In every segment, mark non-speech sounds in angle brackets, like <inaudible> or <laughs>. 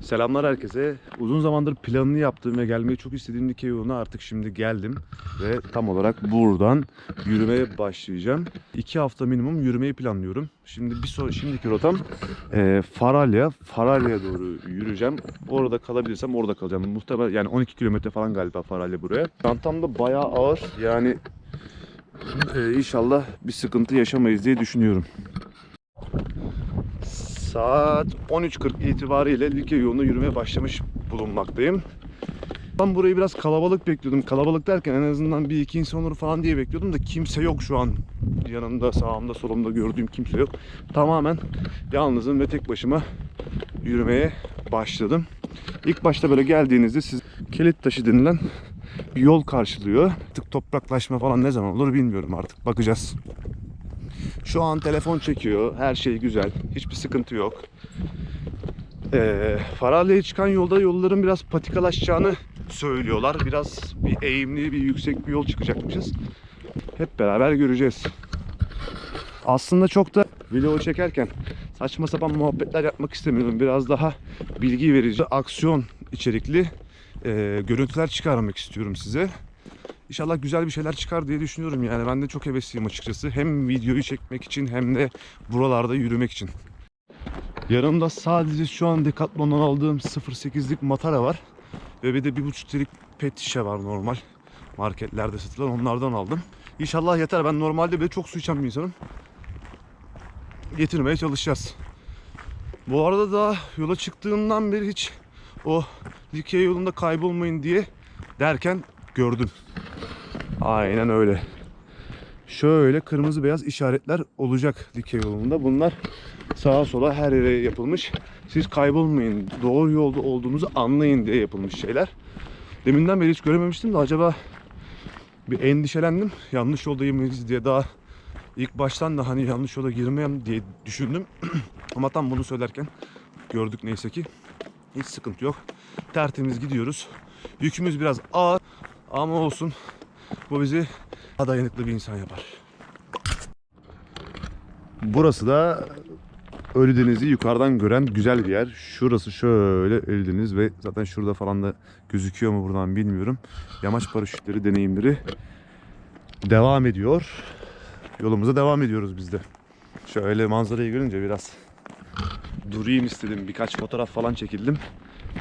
Selamlar herkese. Uzun zamandır planını yaptığım ve gelmeyi çok istediğim Likya yoluna artık şimdi geldim. Ve tam olarak buradan yürümeye başlayacağım. İki hafta minimum yürümeyi planlıyorum. Şimdi bir sonra şimdiki rotam e, Faralya. Faralya'ya doğru yürüyeceğim. Orada kalabilirsem orada kalacağım. Muhtemelen yani 12 kilometre falan galiba Faralya buraya. Çantam da bayağı ağır. Yani e, inşallah bir sıkıntı yaşamayız diye düşünüyorum. Saat 13.40 itibariyle Likya yoluna yürümeye başlamış bulunmaktayım. Ben burayı biraz kalabalık bekliyordum. Kalabalık derken en azından bir iki insan olur falan diye bekliyordum da kimse yok şu an. Yanımda, sağımda, solumda gördüğüm kimse yok. Tamamen yalnızım ve tek başıma yürümeye başladım. İlk başta böyle geldiğinizde siz kilit taşı denilen bir yol karşılıyor. Artık topraklaşma falan ne zaman olur bilmiyorum artık. Bakacağız. Şu an telefon çekiyor. Her şey güzel. Hiçbir sıkıntı yok. Ee, Faralya'ya çıkan yolda yolların biraz patikalaşacağını söylüyorlar. Biraz bir eğimli, bir yüksek bir yol çıkacakmışız. Hep beraber göreceğiz. Aslında çok da video çekerken saçma sapan muhabbetler yapmak istemiyorum. Biraz daha bilgi verici, aksiyon içerikli e, görüntüler çıkarmak istiyorum size. İnşallah güzel bir şeyler çıkar diye düşünüyorum yani. Ben de çok hevesliyim açıkçası. Hem videoyu çekmek için hem de buralarda yürümek için. Yanımda sadece şu an Decathlon'dan aldığım 0.8'lik matara var. Ve bir de 1.5 litrelik pet şişe var normal. Marketlerde satılan onlardan aldım. İnşallah yeter. Ben normalde bile çok su içen bir insanım. Getirmeye çalışacağız. Bu arada da yola çıktığımdan beri hiç o Likya yolunda kaybolmayın diye derken gördüm. Aynen öyle. Şöyle kırmızı beyaz işaretler olacak Likya yolunda. Bunlar sağa sola her yere yapılmış. Siz kaybolmayın, doğru yolda olduğunuzu anlayın diye yapılmış şeyler. Deminden beri hiç görememiştim de acaba bir endişelendim. Yanlış mıyız diye daha ilk baştan da hani yanlış yola girmeyeyim diye düşündüm. <clears throat> Ama tam bunu söylerken gördük neyse ki. Hiç sıkıntı yok. Tertemiz gidiyoruz. Yükümüz biraz ağır ama olsun. Bu bizi daha dayanıklı bir insan yapar. Burası da Ölüdeniz'i yukarıdan gören güzel bir yer. Şurası şöyle Ölüdeniz ve zaten şurada falan da gözüküyor mu buradan bilmiyorum. Yamaç paraşütleri deneyimleri devam ediyor. Yolumuza devam ediyoruz biz de. Şöyle manzarayı görünce biraz durayım istedim. Birkaç fotoğraf falan çekildim.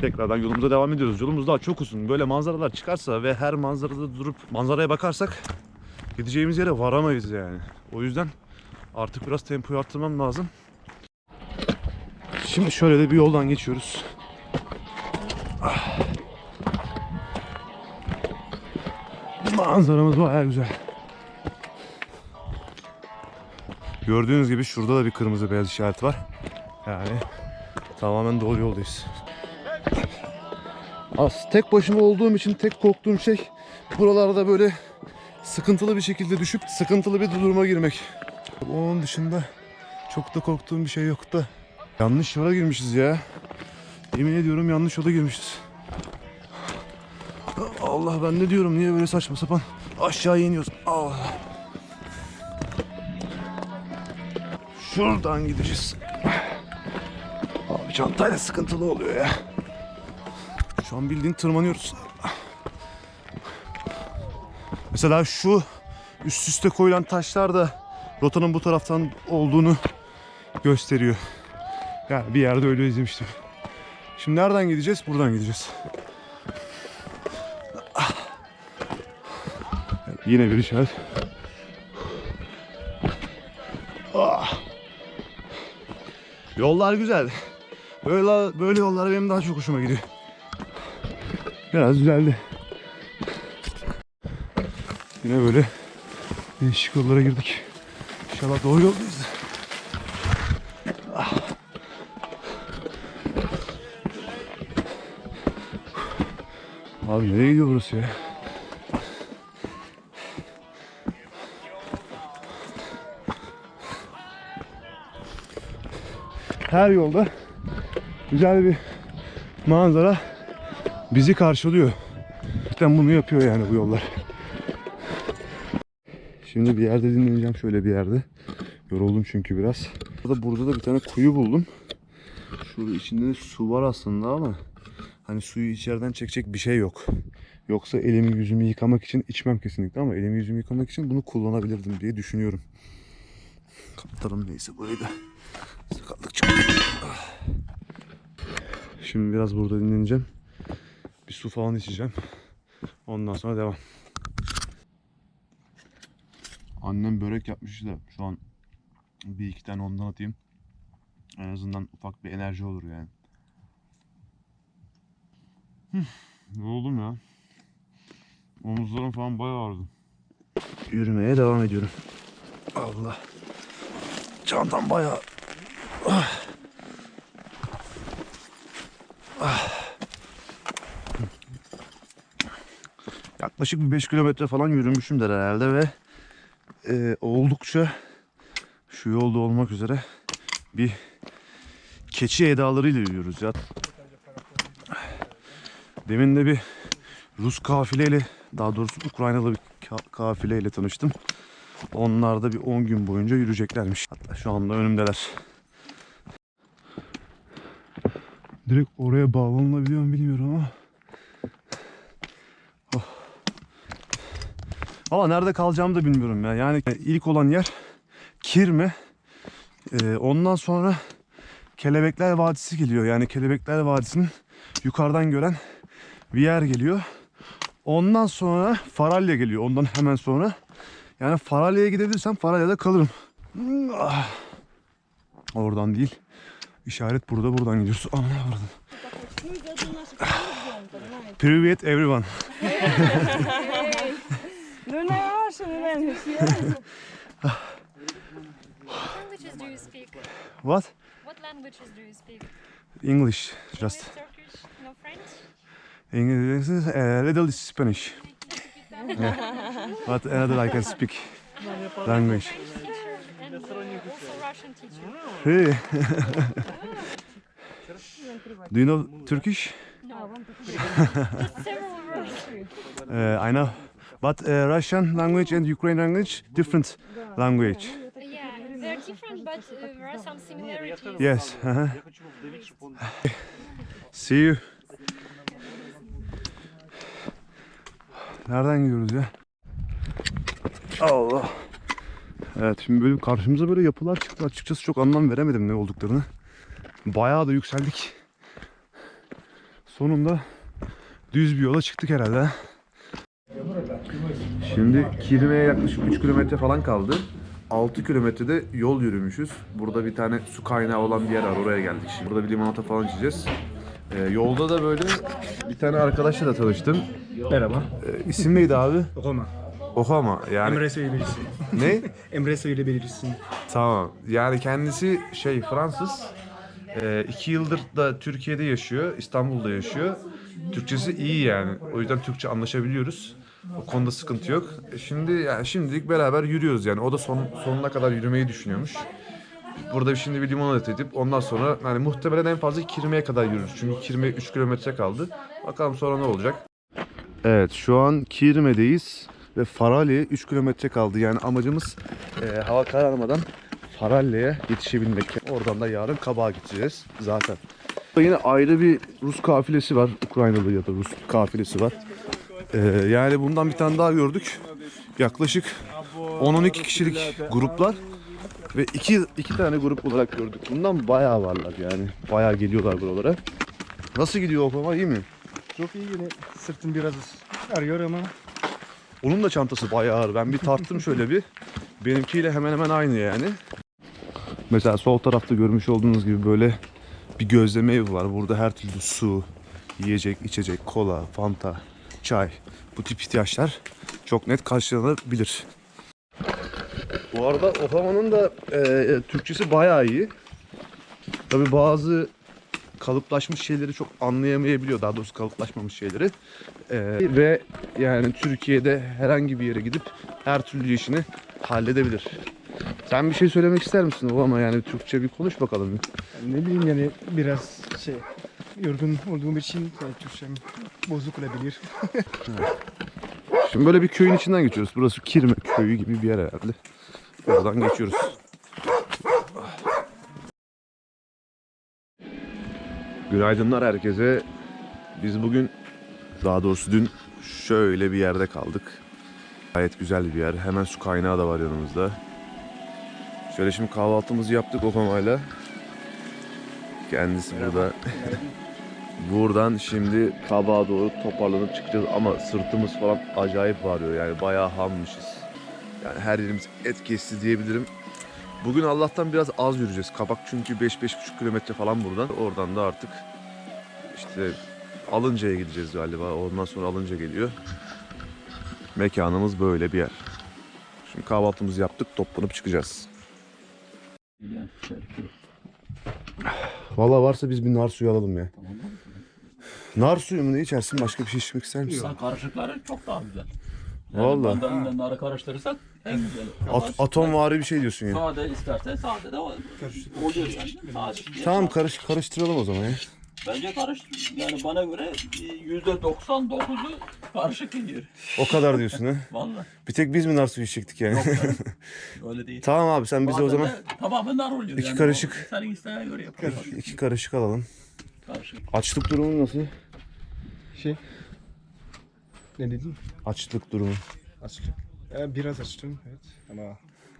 Tekrardan yolumuza devam ediyoruz. Yolumuz daha çok uzun. Böyle manzaralar çıkarsa ve her manzarada durup manzaraya bakarsak gideceğimiz yere varamayız yani. O yüzden artık biraz tempoyu arttırmam lazım. Şimdi şöyle de bir yoldan geçiyoruz. Ah. Manzaramız bayağı güzel. Gördüğünüz gibi şurada da bir kırmızı beyaz işaret var. Yani tamamen doğru yoldayız. Az tek başıma olduğum için tek korktuğum şey buralarda böyle sıkıntılı bir şekilde düşüp sıkıntılı bir duruma girmek. Onun dışında çok da korktuğum bir şey yok da. Yanlış yola girmişiz ya. Yemin ediyorum yanlış yola girmişiz. Allah ben ne diyorum niye böyle saçma sapan aşağı iniyoruz. Allah. Şuradan gideceğiz. Abi çantayla sıkıntılı oluyor ya. Şu an bildiğin tırmanıyoruz. Mesela şu üst üste koyulan taşlar da rotanın bu taraftan olduğunu gösteriyor. Yani bir yerde öyle izlemiştim. Şimdi nereden gideceğiz? Buradan gideceğiz. Yine bir işaret. Ah. Yollar güzel. Böyle böyle yollar benim daha çok hoşuma gidiyor. Biraz düzeldi. Yine böyle değişik yollara girdik. İnşallah doğru yoldayız. Ah. Abi nereye gidiyor burası ya? Her yolda güzel bir manzara bizi karşılıyor. Cidden bunu yapıyor yani bu yollar. Şimdi bir yerde dinleneceğim şöyle bir yerde. Yoruldum çünkü biraz. Burada, burada da bir tane kuyu buldum. Şurada içinde su var aslında ama hani suyu içeriden çekecek bir şey yok. Yoksa elimi yüzümü yıkamak için içmem kesinlikle ama elimi yüzümü yıkamak için bunu kullanabilirdim diye düşünüyorum. Kaptarım neyse burayı da sakatlık. Ah. Şimdi biraz burada dinleneceğim. Bir su falan içeceğim. Ondan sonra devam. Annem börek yapmış da şu an bir iki tane ondan atayım. En azından ufak bir enerji olur yani. Yoruldum ya. Omuzlarım falan bayağı ağrıdı. Yürümeye devam ediyorum. Allah. Çantam bayağı. Ah. Yaklaşık bir 5 kilometre falan yürümüşümdür herhalde ve e, oldukça şu yolda olmak üzere bir keçi edalarıyla yürüyoruz ya. Demin de bir Rus kafileyle daha doğrusu Ukraynalı bir ka- kafileyle tanıştım. Onlar da bir 10 gün boyunca yürüyeceklermiş. Hatta şu anda önümdeler. Direkt oraya bağlanılabiliyor mu bilmiyorum ama. Ama nerede kalacağımı da bilmiyorum ya. Yani ilk olan yer Kirme. Ee, ondan sonra Kelebekler Vadisi geliyor. Yani Kelebekler Vadisi'nin yukarıdan gören bir yer geliyor. Ondan sonra Faralya geliyor. Ondan hemen sonra. Yani Faralya'ya gidebilirsem Faralya'da kalırım. Ah. Oradan değil. İşaret burada buradan gidiyoruz. Aman buradan. Ну, идет у нас регион, понимаете? Привет everyone. <laughs> English, yes. what languages do you speak? What? What languages do you speak? English, just. English, Turkish, no French? English, uh, a little Spanish. yeah. But another I can speak language. Also Russian teacher. Really? <laughs> do you know Turkish? No. Uh, I know. But uh, Russian language and Ukraine language, different language. Yeah, they're different, but uh, there are some similarities. Yes. uh-huh. See you. Nereden gidiyoruz ya? Allah. Evet şimdi böyle karşımıza böyle yapılar çıktı. Açıkçası çok anlam veremedim ne olduklarını. Bayağı da yükseldik. Sonunda düz bir yola çıktık herhalde. Şimdi Kirme'ye yaklaşık 3 kilometre falan kaldı. 6 kilometrede yol yürümüşüz. Burada bir tane su kaynağı olan bir yer var. Oraya geldik şimdi. Burada bir limonata falan içeceğiz. Ee, yolda da böyle bir tane arkadaşla da tanıştım. Merhaba. Ee, isim neydi abi? Roma. Ohama. Yani Emre söyleyebilirsin. ne? <laughs> Emre söyleyebilirsin. Tamam. Yani kendisi şey Fransız. Ee, iki yıldır da Türkiye'de yaşıyor. İstanbul'da yaşıyor. Türkçesi iyi yani. O yüzden Türkçe anlaşabiliyoruz. O konuda sıkıntı yok. E Şimdi yani şimdilik beraber yürüyoruz yani. O da son, sonuna kadar yürümeyi düşünüyormuş. Burada şimdi bir limonata edip ondan sonra yani muhtemelen en fazla Kirme'ye kadar yürürüz. Çünkü Kirme 3 kilometre kaldı. Bakalım sonra ne olacak. Evet şu an Kirme'deyiz ve Faralya'ya 3 kilometre kaldı. Yani amacımız e, hava kararmadan Faralya'ya yetişebilmek. Oradan da yarın Kabak'a gideceğiz zaten. Yine ayrı bir Rus kafilesi var. Ukraynalı ya da Rus kafilesi var. E, yani bundan bir tane daha gördük. Yaklaşık 10-12 kişilik gruplar ve iki, iki tane grup olarak gördük. Bundan bayağı varlar yani. Bayağı geliyorlar buralara. Nasıl gidiyor Okuma iyi mi? Çok iyi yine sırtım biraz arıyor ama Onun da çantası bayağı ağır. Ben bir tarttım şöyle bir. Benimkiyle hemen hemen aynı yani. Mesela sol tarafta görmüş olduğunuz gibi böyle bir gözleme evi var. Burada her türlü su, yiyecek, içecek, kola, fanta, çay bu tip ihtiyaçlar çok net karşılanabilir. Bu arada Ohama'nın da e, Türkçesi bayağı iyi. Tabi bazı kalıplaşmış şeyleri çok anlayamayabiliyor. Daha doğrusu kalıplaşmamış şeyleri. Ee, ve yani Türkiye'de herhangi bir yere gidip her türlü işini halledebilir. Sen bir şey söylemek ister misin o ama yani Türkçe bir konuş bakalım. ne bileyim yani biraz şey yorgun olduğum için yani Türkçem bozuk olabilir. Şimdi böyle bir köyün içinden geçiyoruz. Burası Kirme köyü gibi bir yer herhalde. Oradan geçiyoruz. Günaydınlar herkese. Biz bugün, daha doğrusu dün şöyle bir yerde kaldık. Gayet güzel bir yer. Hemen su kaynağı da var yanımızda. Şöyle şimdi kahvaltımızı yaptık Okama'yla. Kendisi burada. <laughs> Buradan şimdi kabağa doğru toparlanıp çıkacağız ama sırtımız falan acayip varıyor yani bayağı hammışız. Yani her yerimiz et kesti diyebilirim. Bugün Allah'tan biraz az yürüyeceğiz. Kabak çünkü 5-5,5 kilometre falan buradan. Oradan da artık işte Alınca'ya gideceğiz galiba. Ondan sonra Alınca geliyor. Mekanımız böyle bir yer. Şimdi kahvaltımızı yaptık, toplanıp çıkacağız. Valla varsa biz bir nar suyu alalım ya. Nar suyu mu ne içersin? Başka bir şey içmek ister misin? Sen karışıkları çok daha güzel. Valla. Mandalina narı karıştırırsak en güzel. At, atomvari bir şey diyorsun ya. Sade istersen sade de oluyor yani. Sade. Tamam karış karıştıralım o zaman ya. Bence karış yani bana göre yüzde 99'u karışık yiyor. O kadar diyorsun ha. <laughs> Vallahi. Bir tek biz mi nar suyu içecektik yani? Yok canım. <laughs> Öyle değil. tamam abi sen bize o Bazen zaman de Tamamen nar oluyor. İki yani. karışık. O Senin isteğine göre yapıyorsun. iki karışık alalım. Karışık. Açlık durumu nasıl? Şey. Ne dedin? Açlık durumu. Açlık. Ee, biraz açtım evet ama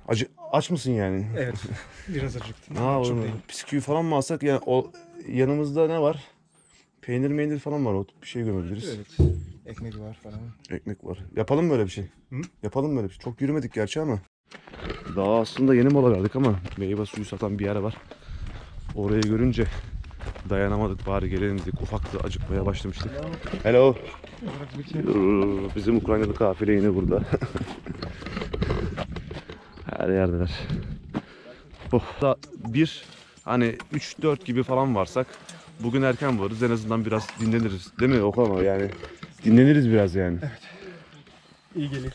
Acı, aç mısın yani? evet <laughs> biraz acıktım. Ne yapalım? Bisküvi falan mı alsak? Yani o yanımızda ne var? Peynir meynir falan var. O bir şey gömebiliriz. Evet. Ekmek var falan. Ekmek var. Yapalım mı böyle bir şey? Hı? Yapalım böyle bir şey. Çok yürümedik gerçi ama. Daha aslında yeni mola verdik ama meyve suyu satan bir yer var. Orayı görünce dayanamadık bari gelelim dedik. Ufaktı acıkmaya başlamıştık. Hello. Ee, Bizim Ukraynalı kafile yine burada. <laughs> Her yerdeler. Oh. Da bir hani 3-4 gibi falan varsak bugün erken varız en azından biraz dinleniriz. Değil mi Okama yani dinleniriz biraz yani. İyi gelir.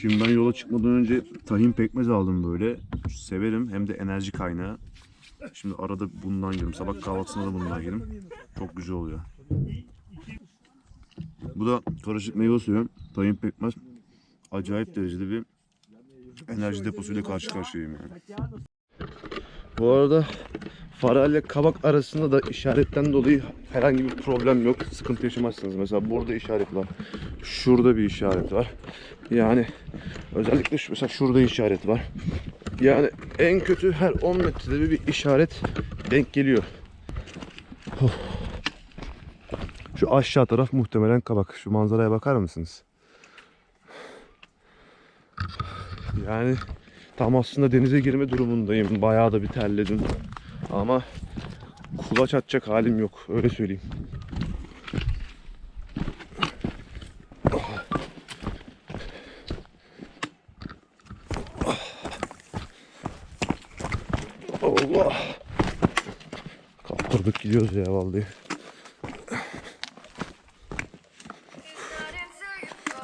Şimdi ben yola çıkmadan önce tahin pekmez aldım böyle. Severim hem de enerji kaynağı. Şimdi arada bundan yiyorum. Sabah kahvaltısında da bundan yerim. Çok güzel oluyor. Bu da karışık meyve suyu. Tahin pekmez. Acayip derecede bir enerji deposuyla karşı karşıyayım yani. Bu arada Farah ile kabak arasında da işaretten dolayı herhangi bir problem yok. Sıkıntı yaşamazsınız. Mesela burada işaret var. Şurada bir işaret var. Yani özellikle şu, mesela şurada işaret var. Yani en kötü her 10 metrede bir, bir işaret denk geliyor. Of. Şu aşağı taraf muhtemelen kabak. Şu manzaraya bakar mısınız? Yani tam aslında denize girme durumundayım. Bayağı da bir terledim. Ama kulaç atacak halim yok. Öyle söyleyeyim. Allah. Kaptırdık gidiyoruz ya vallahi.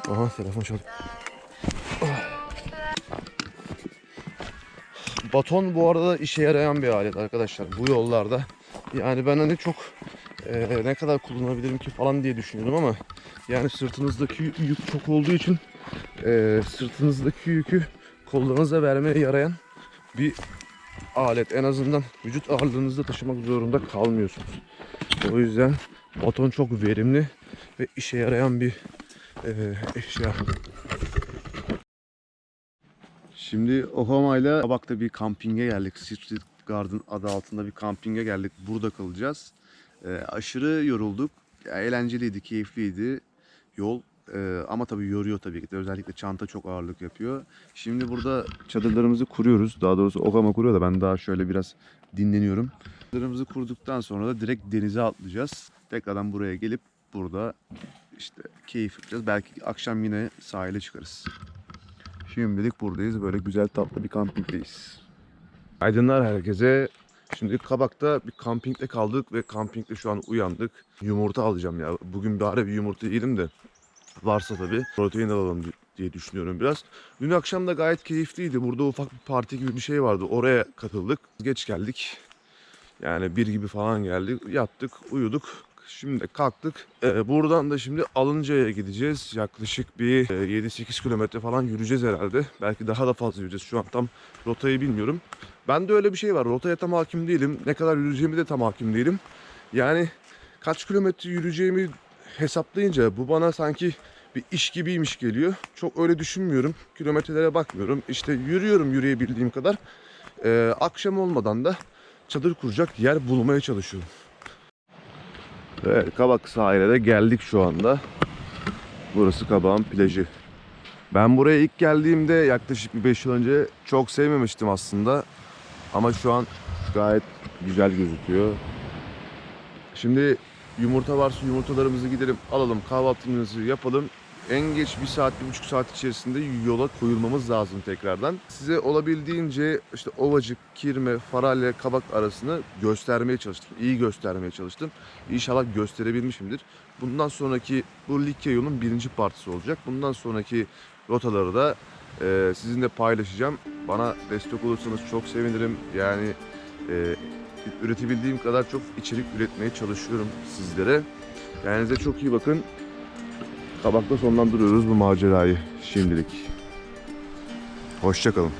Aha telefon çaldı. Baton bu arada işe yarayan bir alet arkadaşlar bu yollarda. Yani ben hani çok eee, ne kadar kullanabilirim ki falan diye düşünüyordum ama yani sırtınızdaki yük çok olduğu için eee, sırtınızdaki yükü kollarınıza vermeye yarayan bir alet. En azından vücut ağırlığınızda taşımak zorunda kalmıyorsunuz. O yüzden baton çok verimli ve işe yarayan bir eee, eşya. Şimdi Ohama ile Kabak'ta bir kampinge geldik. Street Garden adı altında bir kampinge geldik. Burada kalacağız. Ee, aşırı yorulduk. Eğlenceliydi, keyifliydi yol. Ee, ama tabii yoruyor tabii ki. Özellikle çanta çok ağırlık yapıyor. Şimdi burada çadırlarımızı kuruyoruz. Daha doğrusu Ohama kuruyor da ben daha şöyle biraz dinleniyorum. Çadırlarımızı kurduktan sonra da direkt denize atlayacağız. Tekrardan buraya gelip burada işte keyif yapacağız. Belki akşam yine sahile çıkarız. Şimdilik buradayız. Böyle güzel tatlı bir kampingdeyiz. Aydınlar herkese. Şimdi Kabak'ta bir kampingde kaldık ve kampingde şu an uyandık. Yumurta alacağım ya. Bugün bari bir yumurta yiyelim de. Varsa tabii protein alalım diye düşünüyorum biraz. Dün akşam da gayet keyifliydi. Burada ufak bir parti gibi bir şey vardı. Oraya katıldık. Geç geldik. Yani bir gibi falan geldik. Yattık, uyuduk. Şimdi kalktık. Ee, buradan da şimdi Alınca'ya gideceğiz. Yaklaşık bir e, 7-8 kilometre falan yürüyeceğiz herhalde. Belki daha da fazla yürüyeceğiz. Şu an tam rotayı bilmiyorum. Ben de öyle bir şey var. Rotaya tam hakim değilim. Ne kadar yürüyeceğimi de tam hakim değilim. Yani kaç kilometre yürüyeceğimi hesaplayınca bu bana sanki bir iş gibiymiş geliyor. Çok öyle düşünmüyorum. Kilometrelere bakmıyorum. İşte yürüyorum yürüyebildiğim kadar. Ee, akşam olmadan da çadır kuracak yer bulmaya çalışıyorum. Evet, Kabak sahile de geldik şu anda. Burası Kabak'ın plajı. Ben buraya ilk geldiğimde yaklaşık bir 5 yıl önce çok sevmemiştim aslında. Ama şu an gayet güzel gözüküyor. Şimdi yumurta varsa yumurtalarımızı gidelim alalım kahvaltımızı yapalım. En geç bir saat, bir buçuk saat içerisinde yola koyulmamız lazım tekrardan. Size olabildiğince işte ovacık, kirme, faralya, kabak arasını göstermeye çalıştım. İyi göstermeye çalıştım. İnşallah gösterebilmişimdir. Bundan sonraki bu Likya yolun birinci partisi olacak. Bundan sonraki rotaları da e, sizinle paylaşacağım. Bana destek olursanız çok sevinirim. Yani e, üretebildiğim kadar çok içerik üretmeye çalışıyorum sizlere. Kendinize çok iyi bakın. Kabakta sonlandırıyoruz bu macerayı şimdilik. Hoşçakalın.